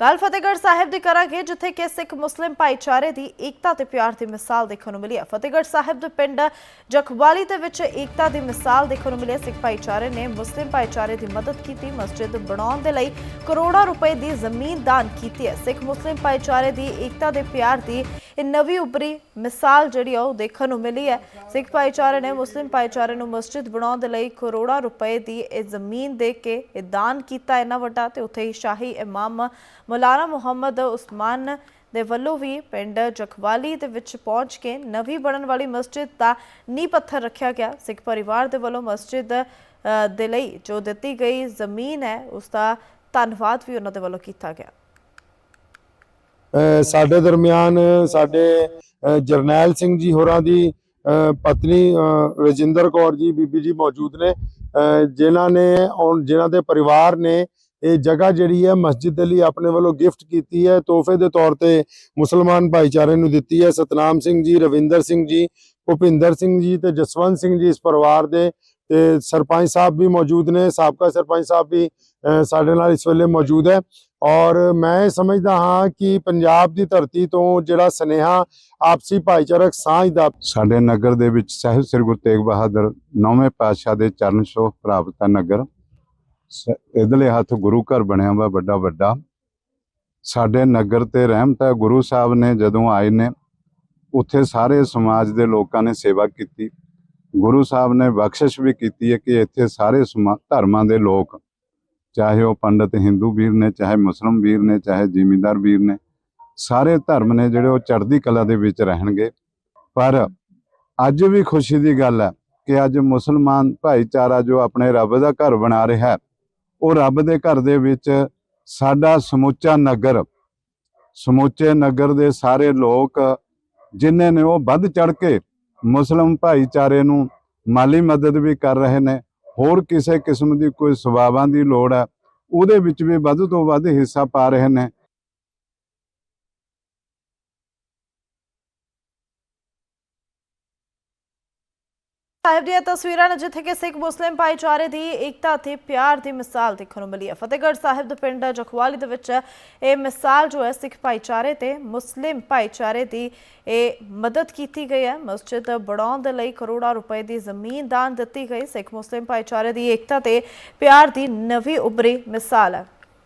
ਗੱਲ ਫਤਿਹਗੜ੍ਹ ਸਾਹਿਬ ਦੀ ਕਰਾਂਗੇ, ਜਿੱਥੇ ਕਿ ਸਿੱਖ ਮੁਸਲਿਮ ਭਾਈਚਾਰੇ ਦੀ ਏਕਤਾ ਤੇ ਪਿਆਰ ਦੀ ਮਿਸਾਲ ਦੇਖਣ ਨੂੰ ਮਿਲੀ ਹੈ। ਫਤਿਹਗੜ੍ਹ ਸਾਹਿਬ ਦੇ ਪਿੰਡ ਜਖਵਾਲੀ ਦੇ ਵਿੱਚ ਏਕਤਾ ਦੀ ਮਿਸਾਲ ਦੇਖਣ ਨੂੰ ਮਿਲੀ ਸਿੱਖ ਭਾਈਚਾਰੇ ਨੇ ਮੁਸਲਿਮ ਭਾਈਚਾਰੇ ਦੀ ਮਦਦ ਕੀਤੀ, ਮਸਜਿਦ ਬਣਾਉਣ ਦੇ ਲਈ ਕਰੋੜਾਂ ਰੁਪਏ ਦੀ ਜ਼ਮੀਨ ਦਾਨ ਕੀਤੀ ਹੈ। ਸਿੱਖ ਮੁਸਲਿਮ ਭਾਈਚਾਰੇ ਦੀ ਏਕਤਾ ਦੇ ਪਿਆਰ ਦੀ ਇਹ ਨਵੀਂ ਉਭਰੀ ਮਿਸਾਲ ਜਿਹੜੀ ਆ, ਉਹ ਦੇਖਣ ਨੂੰ ਮਿਲੀ ਹੈ। ਸਿੱਖ ਭਾਈਚਾਰੇ ਨੇ ਮੁਸਲਿਮ ਭਾਈਚਾਰੇ ਨੂੰ ਮਸਜਿਦ ਬਣਾਉਣ ਦੇ ਲਈ ਕਰੋੜਾਂ ਰੁਪਏ ਦੀ ਇਹ ਜ਼ਮੀਨ ਦੇ ਕੇ ਇਹ ਦਾਨ ਕੀਤਾ, ਇੰਨਾ ਵੱਡਾ, ਤੇ ਉੱਥੇ ਹੀ ਸ਼ਾਹੀ ਇਮਾਮ ਮੌਲਾਨਾ ਮੁਹੰਮਦ ਉਸਮਾਨ ਦੇ ਵੱਲੋਂ ਵੀ ਪਿੰਡ ਜਖਵਾਲੀ ਦੇ ਵਿੱਚ ਪਹੁੰਚ ਕੇ ਨਵੀਂ ਬਣਨ ਵਾਲੀ ਮਸਜਿਦ ਦਾ ਨੀਂਹ ਪੱਥਰ ਰੱਖਿਆ ਗਿਆ। ਸਿੱਖ ਪਰਿਵਾਰ ਦੇ ਵੱਲੋਂ ਮਸਜਿਦ ਦੇ ਲਈ ਜੋ ਦਿੱਤੀ ਗਈ ਜ਼ਮੀਨ ਹੈ ਉਸ ਦਾ ਧੰਨਵਾਦ ਵੀ ਉਹਨਾਂ ਦੇ ਵੱਲੋਂ ਕੀਤਾ ਗਿਆ। ਸਾਡੇ ਦਰਮਿਆਨ ਸਾਡੇ ਜਰਨੈਲ ਸਿੰਘ ਜੀ ਹੋਰਾਂ ਦੀ ਅ, ਪਤਨੀ ਰਜਿੰਦਰ ਕੌਰ ਜੀ ਬੀਬੀ ਜੀ ਮੌਜੂਦ ਨੇ। ਅ, ਜਿਨ੍ਹਾਂ ਨੇ ਔਰ ਜਿਨ੍ਹਾਂ ਦੇ ਪਰਿਵਾਰ ਨੇ ਇਹ ਜਗ੍ਹਾ ਜਿਹੜੀ ਹੈ ਮਸਜਿਦ ਦੇ ਲਈ ਆਪਣੇ ਵੱਲੋਂ ਗਿਫਟ ਕੀਤੀ ਹੈ, ਤੋਹਫੇ ਦੇ ਤੌਰ ਤੇ ਮੁਸਲਮਾਨ ਭਾਈਚਾਰੇ ਨੂੰ ਦਿੱਤੀ ਹੈ। ਸਤਨਾਮ ਸਿੰਘ ਜੀ, ਰਵਿੰਦਰ ਸਿੰਘ ਜੀ, ਭੁਪਿੰਦਰ ਸਿੰਘ ਜੀ ਤੇ ਜਸਵੰਤ ਸਿੰਘ ਜੀ ਇਸ ਪਰਿਵਾਰ ਦੇ ਤੇ ਸਰਪੰਚ ਸਾਹਿਬ ਵੀ ਮੌਜੂਦ ਨੇ, ਸਾਬਕਾ ਸਰਪੰਚ ਸਾਹਿਬ ਵੀ ਸਾਡੇ ਨਾਲ ਇਸ ਵੇਲੇ ਮੌਜੂਦ ਹੈ। ਔਰ ਮੈਂ ਇਹ ਸਮਝਦਾ ਹਾਂ ਕਿ ਪੰਜਾਬ ਦੀ ਧਰਤੀ ਤੋਂ ਜਿਹੜਾ ਸਨੇਹਾ ਆਪਸੀ ਭਾਈਚਾਰਕ ਸਾਂਝ ਦਾ ਸਾਡੇ ਨਗਰ ਦੇ ਵਿੱਚ ਸਾਹਿਬ ਸ੍ਰੀ ਗੁਰੂ ਤੇਗ ਬਹਾਦਰ ਨੌਵੇਂ ਪਾਤਸ਼ਾਹ ਦੇ ਚਰਨ ਛੋਹ ਪ੍ਰਾਪਤ ਹੈ ਨਗਰ। ਇਧਰਲੇ ਹੱਥ ਗੁਰੂ ਘਰ ਬਣਿਆ ਵਾ, ਵੱਡਾ ਵੱਡਾ। ਸਾਡੇ ਨਗਰ ਤੇ ਰਹਿਮਤ ਹੈ, ਗੁਰੂ ਸਾਹਿਬ ਨੇ ਜਦੋਂ ਆਏ ਨੇ, ਉੱਥੇ ਸਾਰੇ ਸਮਾਜ ਦੇ ਲੋਕਾਂ ਨੇ ਸੇਵਾ ਕੀਤੀ। ਗੁਰੂ ਸਾਹਿਬ ਨੇ ਬਖਸ਼ਿਸ਼ ਵੀ ਕੀਤੀ ਹੈ ਕਿ ਇੱਥੇ ਸਾਰੇ ਸਮਾ- ਧਰਮਾਂ ਦੇ ਲੋਕ, ਚਾਹੇ ਉਹ ਪੰਡਤ ਹਿੰਦੂ ਵੀਰ ਨੇ, ਚਾਹੇ ਮੁਸਲਮ ਵੀਰ ਨੇ, ਚਾਹੇ ਜ਼ਿਮੀਂਦਾਰ ਵੀਰ ਨੇ, ਸਾਰੇ ਧਰਮ ਨੇ ਜਿਹੜੇ ਉਹ ਚੜ੍ਹਦੀ ਕਲਾ ਦੇ ਵਿੱਚ ਰਹਿਣਗੇ। ਪਰ ਅੱਜ ਵੀ ਖੁਸ਼ੀ ਦੀ ਗੱਲ ਹੈ ਕਿ ਅੱਜ ਮੁਸਲਮਾਨ ਭਾਈਚਾਰਾ ਜੋ ਆਪਣੇ ਰੱਬ ਦਾ ਘਰ ਬਣਾ ਰਿਹਾ ਹੈ ਉਹ ਰੱਬ ਦੇ ਘਰ ਦੇ ਵਿੱਚ ਸਾਡਾ ਸਮੁੱਚਾ ਨਗਰ, ਸਮੁੱਚੇ ਨਗਰ ਦੇ ਸਾਰੇ ਲੋਕ ਜਿਨ੍ਹਾਂ ਨੇ ਉਹ ਵੱਧ ਚੜ ਕੇ ਮੁਸਲਮ ਭਾਈਚਾਰੇ ਨੂੰ ਮਾਲੀ ਮਦਦ ਵੀ ਕਰ ਰਹੇ ਨੇ, ਹੋਰ ਕਿਸੇ ਕਿਸਮ ਦੀ ਕੋਈ ਸੇਵਾਵਾਂ ਦੀ ਲੋੜ ਹੈ, ਉਹਦੇ ਵਿੱਚ ਵੀ ਵੱਧ ਤੋਂ ਵੱਧ ਹਿੱਸਾ ਪਾ ਰਹੇ ਨੇ। ਸਾਹਿਬ ਦੀਆਂ ਤਸਵੀਰਾਂ ਨੇ ਜਿੱਥੇ ਕਿ ਸਿੱਖ ਮੁਸਲਿਮ ਭਾਈਚਾਰੇ ਦੀ ਏਕਤਾ ਤੇ ਪਿਆਰ ਦੀ ਮਿਸਾਲ ਦੇਖਣ ਨੂੰ ਮਿਲੀ ਹੈ। ਫਤਿਹਗੜ੍ਹ ਸਾਹਿਬ ਦੇ ਪਿੰਡ ਜਖਵਾਲੀ ਦੇ ਵਿੱਚ ਇਹ ਮਿਸਾਲ ਜੋ ਹੈ ਸਿੱਖ ਭਾਈਚਾਰੇ ਤੇ ਮੁਸਲਿਮ ਭਾਈਚਾਰੇ ਦੀ ਇਹ ਮਦਦ ਕੀਤੀ ਗਈ ਹੈ। ਮਸਜਿਦ ਬਣਾਉਣ ਦੇ ਲਈ ਕਰੋੜਾਂ ਰੁਪਏ ਦੀ ਜ਼ਮੀਨ ਦਾਨ ਦਿੱਤੀ ਗਈ। ਸਿੱਖ ਮੁਸਲਿਮ ਭਾਈਚਾਰੇ ਦੀ ਏਕਤਾ ਤੇ ਪਿਆਰ ਦੀ ਨਵੀਂ ਉਭਰੀ ਮਿਸਾਲ ਹੈ।